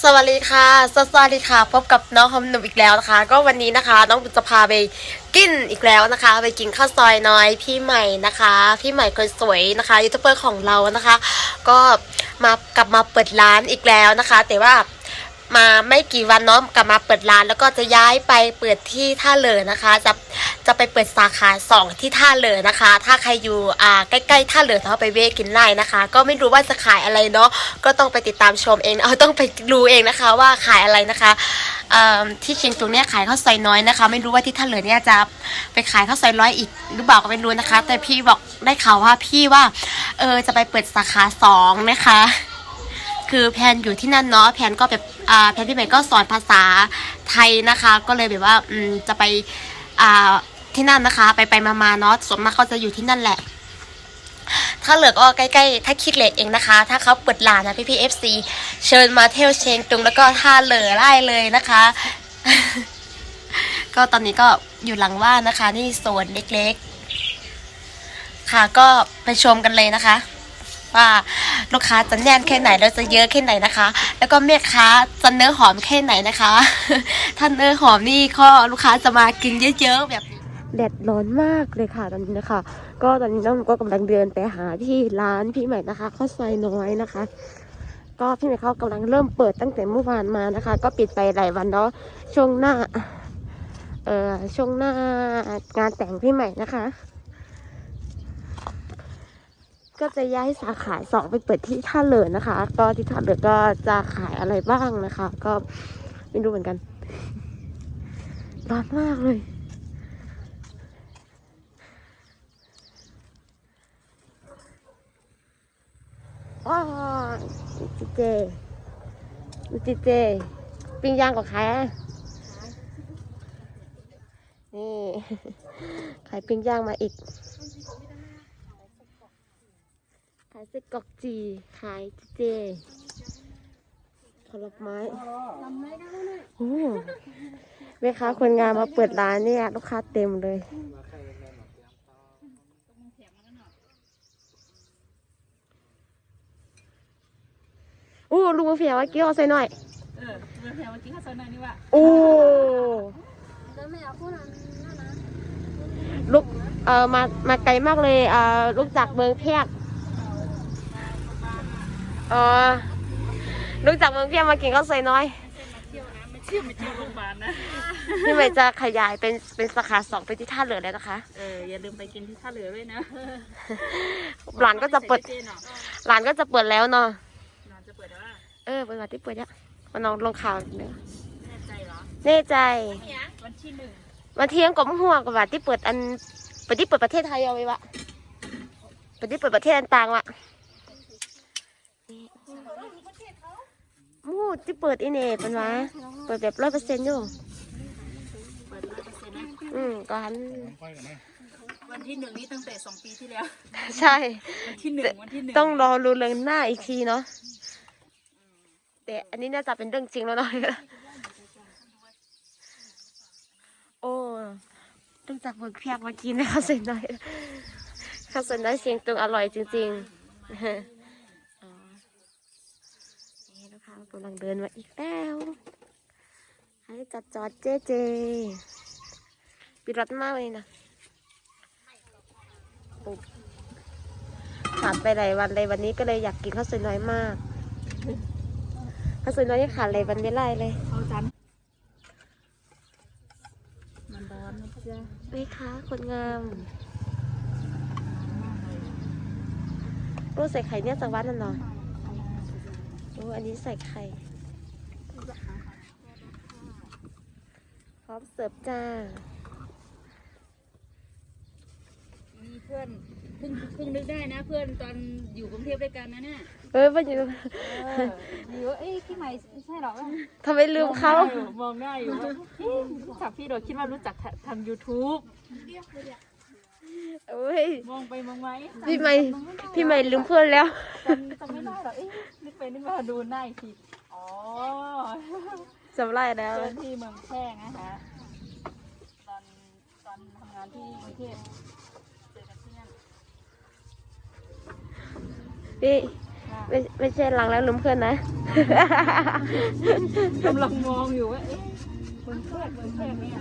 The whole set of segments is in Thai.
สวัสดีค่ะ สวัสดีค่ะ พบกับน้องหอมหนุ่มอีกแล้วนะคะ ก็วันนี้นะคะ น้องจะพาไปกินอีกแล้วนะคะ ไปกินข้าวซอยน้อยพี่ใหม่นะคะ พี่ใหม่คนสวยนะคะยูทูบเบอร์ของเรานะคะ ก็มากลับมาเปิดร้านอีกแล้วนะคะ แต่ว่า มาไม่กี่วันเนาะกลับมาเปิดร้าน แล้วก็จะย้ายไปเปิดที่ท่าเรือนะคะ จะจะไปเปิดสาขาสองที่ท่าเรือนะคะ ถ้าใครอยู่อ่าใกล้ๆท่าเรือเขาไปเวกินไล่นะคะ ก็ไม่รู้ว่าจะขายอะไรเนาะก็ต้องไปติดตามชมเองเอาต้องไปดูเองนะคะว่าขายอะไรนะคะเอ่อที่เชียงตุงเนี่ยขายข้าวซอยน้อยนะคะ ไม่รู้ว่าที่ท่าเรือเนี่ยจะไปขายข้าวซอยร้อยอีกหรือเปล่าก็ไม่รู้นะคะ แต่พี่บอกได้ข่าวว่าพี่ว่าเออจะไปเปิดสาขาสองนะคะ คือแพนอยู่ที่นั่นเนาะแพนก็แบบ อ่าแพนพี่ใหม่ก็สอนภาษาไทยนะคะ ก็เลยแบบว่าอืมจะไปอ่าที่นั่นนะคะ ไปไปมาๆเนาะส่วนมากเขาจะอยู่ที่นั่นแหละ ถ้าเหลือก็ใกล้ๆ ถ้าคิดเลทเองนะคะ ถ้าเขาเปิดร้านนะพี่พี่เอฟซีเชิญมาเที่ยวเชียงตุงแล้วก็ท่าเหลือได้เลยนะคะ ก็ตอนนี้ก็อยู่หลังว่านนะคะ นี่โซนเล็กๆ ค่ะก็ไปชมกันเลยนะคะ ว่าลูกค้าจะแน่นแค่ไหนแล้วจะเยอะแค่ไหนนะคะ แล้วก็แม่ค้าจะเนื้อหอมแค่ไหนนะคะ ถ้าเนื้อหอมนี่ก็ลูกค้าจะมากินเยอะๆแบบแดดร้อนมากเลยค่ะตอนนี้นะคะ ก็ตอนนี้น้องก็กำลังเดินไปหาที่ร้านพี่ใหม่นะคะข้าวซอยน้อยนะคะ ก็พี่ใหม่เขากำลังเริ่มเปิดตั้งแต่เมื่อวานมานะคะ ก็ปิดไปหลายวันเนาะช่วงหน้าเอ่อช่วงหน้างานแต่งพี่ใหม่นะคะ ก็จะย้ายสาขาสองไปเปิดที่ท่าเรือนะคะ ก็ที่ท่าเรือก็จะขายอะไรบ้างนะคะ ก็ไม่รู้เหมือนกัน ร้อนมากเลย ว้าวจิเจจิเจปิ้งย่างกับใครอะนี่ขายปิ้งย่างมาอีก ขายไส้กรอกจี ขายจิเจผลไม้โอ้แม่ค้าคนงานมาเปิดร้านเนี่ยลูกค้าเต็มเลยอู้ลุงมาเฟียว่าเกี้ยวเอาใส่หน่อย เออเมื่อแถวเมื่อกี้ข้าวซอยหน่อยนี่ว่าโอ้ลูกเอ่อมามาไกลมากเลยเอ่อลูกจากเมืองเพียก อ๋อลูกจากเมืองเพียกมากินข้าวซอยน้อยไม่เที่ยวนะไม่เที่ยวไม่เที่ยวโรงพยาบาลนะ พี่ใหม่จะขยายเป็นเป็นสาขาสองไปที่ท่าเรือแล้วนะคะ เออ อย่าลืมไปกินที่ท่าเรือด้วยนะร้านก็จะเปิดใส่เจนหรอร้านก็จะเปิดแล้วเนาะร้านจะเปิดแล้วว่าเออเปิดวันที่เปิดเนี่ยมาน้องลงข่าวเนื้อแน่ใจเหรอแน่ใจ วันที่หนึ่งมาเที่ยงกับหัวกับว่าที่เปิดอันเปิดที่เปิดประเทศไทยเอาไว้วะเปิดที่เปิดประเทศอันต่างวะ มูดที่เปิดอีเน่เป็นวะเปิดแบบร้อยเปอร์เซ็นต์อยู่เปิดร้อยเปอร์เซ็นต์นะอืมก็หันวันที่หนึ่งนี่ตั้งแต่สองปีที่แล้ว ใช่ วันที่หนึ่งวันที่หนึ่งต้องรอรู้เรื่องหน้าอีกทีเนาะแต่อันนี้น่าจะเป็นเรื่องจริงแล้วเนาะโอ้ต้องจากเมืองเพียกมากินนะคะเส้นน้อยข้าวเส้นน้อยเสียงตุงอร่อยจริง ๆ อ๋อนี่นะคะ กำลังเดินมาอีกแล้วให้จัดจอดเจเจปิดรถมากเลยนะปุ๊บผ่านไปหลายวันเลยวันนี้ก็เลยอยากกินข้าวสวยน้อยมากข้าวสวยน้อยนี่ขาดเลยวันไม่ไล่เลยเอาจันมันร้อนนะจ๊ะไหมคะคนงามรู้ใส่ไข่เนี่ยจากวัดนั่นเนาะโอ้ อันนี้ใส่ไข่ พร้อมเสิร์ฟจ้า มีเพื่อนเพิ่งเพิ่งนึกได้นะ เพื่อนตอนอยู่กรุงเทพด้วยกันนะเนี่ยเอ้ยมันอยู่เออดีว่าเอ้ยพี่ใหม่ไม่ใช่หรอกทำไมลืมเขามองหน้าอยู่ว่าเอ๊ะรู้จักพี่โดยคิดว่ารู้จักทำ YouTube โอ้ยมองไปมองไหมพี่ไม่พี่ไม่ลืมเพื่อนแล้วจำจำไม่ได้หรอกเอ๊ะนึกไปนึกมาดูหน้าอีกทีอ๋อจำไรแล้วเพื่อนที่เมืองแพร่นะคะตอนตอนทำงานที่กรุงเทพเจอกันที่นั่นพี่ฮไม่ไม่ใช่หลังแล้วลืมเพื่อนนะกำลังมองอยู่ว่าเอ๊ะบนเพื่อนบนเพื่อนเนี่ย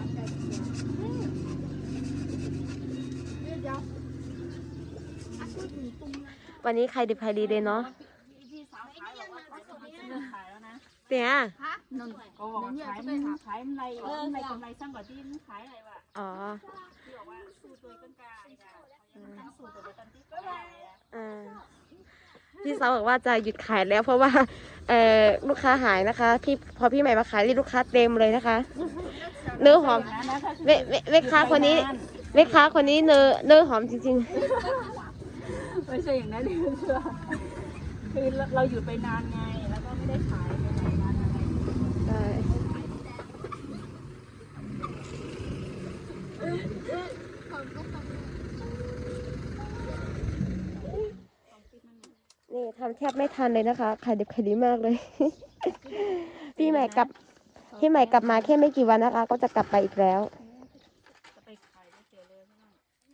วันนี้ใครดิบใครดีเลยเนาะพี่สาวขายอะเลิกขายแล้วนะเตี่ยนนเขาบอกว่าขายมันขายมันไรเออไรกำไรสร้างกว่าที่ขายอะไรวะอ๋อที่บอกว่าสู้ตัวต้นกาสู้ตัวต้นที่ขายอะอ่าพี่สาวบอกว่าจะหยุดขายแล้วเพราะว่าเออลูกค้าหายนะคะ พี่พอพี่ใหม่มาขายนี่ลูกค้าเต็มเลยนะคะ เนื้อหอมเวเวเวค้าคนนี้เวค้าคนนี้เนื้อเนื้อหอมจริง ไม่ใช่อย่างนั้นเลยเชื่อคือเราอยู่ไปนานไง แล้วก็ไม่ได้ขายไปไหนนานอะไรๆใช่นี่ทำแทบไม่ทันเลยนะคะ ขายดิบขายดีมากเลย พี่ใหม่กลับ พี่ใหม่กลับมาแค่ไม่กี่วันนะคะ ก็จะกลับไปอีกแล้ว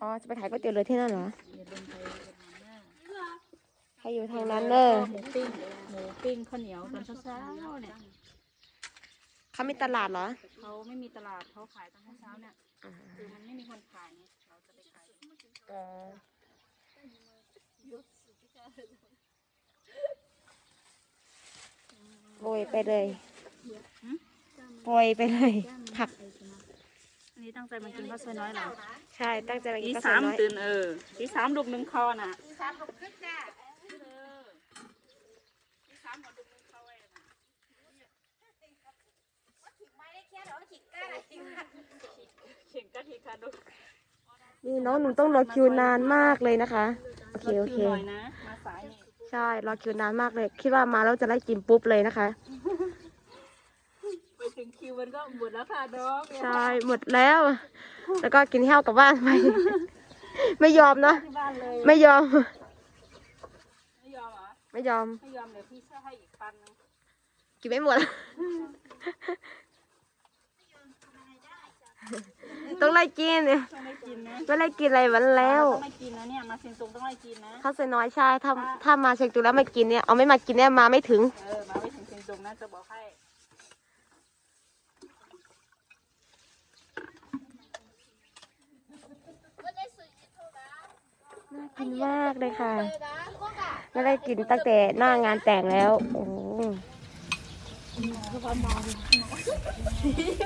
อ๋อ จะไปขายก๋วยเตี๋ยวเรือที่นั่นเหรอเดี๋ยวเดินไปเวียดนาม ใครอยู่ทางนั้นเนอะหมูปิ้งหมูปิ้งข้าวเหนียวตอนเช้าๆเนี่ยเขามีตลาดเหรอเขาไม่มีตลาดเขาขายตอนเช้าๆเนี่ยคือมันไม่มีคนขายไงเราจะไปขายอ๋อโปรยไปเลยโปรยไปเลย ผัก อันนี้ตั้งใจมากินข้าวซอยน้อยเหรอ ใช่ ตั้งใจมากิทีนข้าวสาซอยมน้อยตื่นเออทีสามดุกหนึ่งคอน่ะทีสามดุกขึ้นจ้ะทีสามหัวดุกหนึ่งคอไว้น่ะ เข่งกะทิคาดุกนี่น้องหนูต้องรอคิวนานมากเลยนะคะ โอเคโอเครถคิวหน่อยนะมาสายนี่ใช่รอคิวนานมากเลย คิดว่ามาแล้วจะได้กินปุ๊บเลยนะคะ ไปถึงคิวมันก็หมดแล้วค่ะน้องใช่หมดแล้ว แล้วก็กินแห้วกลับบ้านไป ไม่ยอมนะที่บ้านเลยไม่ยอม ไม่ยอมเหรอไม่ยอม ไม่ยอมเดี๋ยวพี่ช่วยให้อีกปันนึงกินไม่หมด ต้องไล่กินเนี่ยต้องไม่กินนะไม่ไล่กินอะไรวันแล้ว ต้องไม่กินนะเนี่ยมาเซียงตุงต้องไม่กินนะข้าวเสยน้อยใช่ถ้าถ้ามาเชียงตุงแล้วไม่กินเนี่ยเอาไม่มากินเนี่ยมาไม่ถึงเออมาไม่ถึงเซียงตุงนะจะบอกให้น่ากินมากเลยค่ะ ไม่ได้กินตั้งแต่หน้างานแต่งแล้วโอ้โห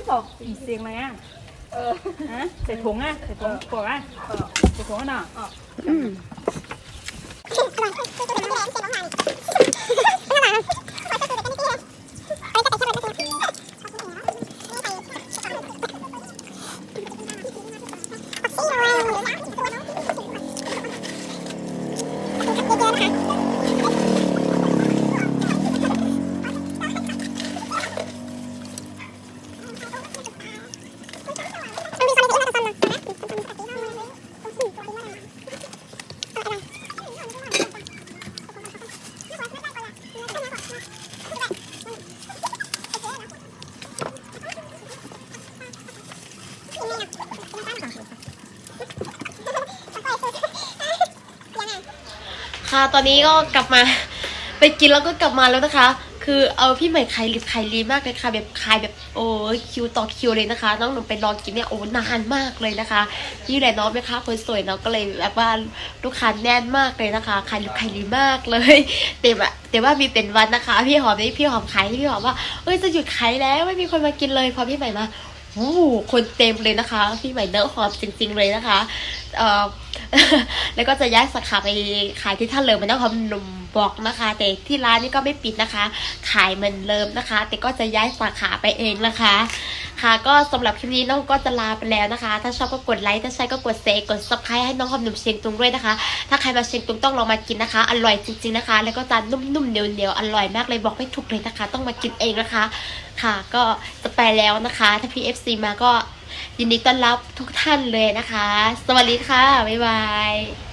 บอกอีเสียงอะไรอะเออ ฮะใส่ถุงอะใส่ถุงกอะใส่ถุงอะเนาะอืม ค่ะตอนนี้ก็กลับมา ไปกินแล้วก็กลับมาแล้วนะคะ คือเอาพี่ใหม่ขายลิบขายลีมากเลยค่ะ แบบขายแบบโอ้คิวต่อคิวเลยนะคะ น้องหนูไปรอกินเนี่ยโอ้นานมากเลยนะคะยี่แหละน้องแม่ค้าคนสวยเนาะก็เลยแบบว่าลูกค้าแน่นมากเลยนะคะขายลิบขายลีมากเลยแต่ว่าแต่ว่ามีเป็นวันนะคะ พี่หอมนี่พี่หอมขายพี่หอมว่าเอ้ยจะหยุดขายแล้วไม่มีคนมากินเลยพอพี่ใหม่มาโอ้คนเต็มเลยนะคะ พี่ใหม่เนื้อหอมจริง ๆ เลยนะคะเอ่อ แล้วก็จะย้ายสาขาไปขายที่ท่าเรือมันนครหนุ่มบอกนะคะ แต่ที่ร้านนี่ก็ไม่ปิดนะคะ ขายเหมือนเดิมนะคะ แต่ก็จะย้ายสาขาไปเองนะคะ ค่ะก็สำหรับคลิปนี้น้องก็จะลาไปแล้วนะคะ ถ้าชอบก็กดไลค์ถ้าใช่ก็กดเซกดซับสไครต์ให้น้องหอมหนุ่มเชียงตุงด้วยนะคะ ถ้าใครมาเชียงตุงต้องลองมากินนะคะ อร่อยจริง ๆนะคะ แล้วก็จานนุ่มๆเหนียวๆอร่อยมากเลยบอกไม่ถูกเลยนะคะ ต้องมากินเองนะคะ ค่ะก็จะไปแล้วนะคะ ถ้า PFC มาก็ ยินดีต้อนรับทุกท่านเลยนะคะ สวัสดีค่ะ บ๊ายบาย